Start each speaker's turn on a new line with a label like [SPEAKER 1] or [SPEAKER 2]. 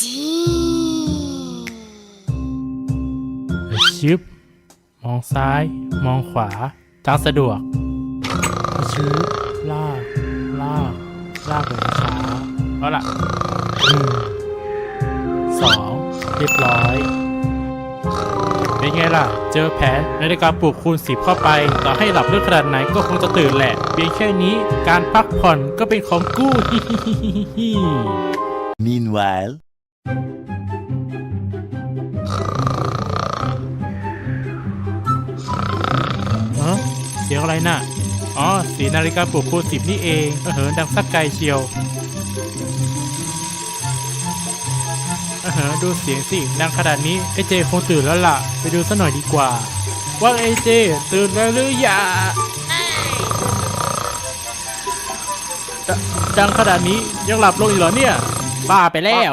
[SPEAKER 1] จี
[SPEAKER 2] ชิบมองซ้าย มองขวาตามสะดวกชิบลากลากลากไปช้าเอาล่ะหนึ่งสองเรียบร้อย เป็นไงล่ะ เจอแผนในการปลูกคูณสิบเข้าไป ต่อให้หลับลึกขนาดไหนก็คงจะตื่นแหละ เพียงแค่นี้การพักผ่อนก็เป็นของกู้ฮิ เสียงอะไรน่ะ อ๋อสีนาฬิกาปลุกคูสิบนี่เองเออเหินดังสักไกลเชียวเออดูเสียงสิดังขนาดนี้ไอเจคงตื่นแล้วล่ะ ไปดูซะหน่อยดีกว่า ว่าไอเจตื่นแล้วหรือยังดดังขนาดนี้ยังหลับลงอีกเหรอเนี่ย บ้าไปแล้ว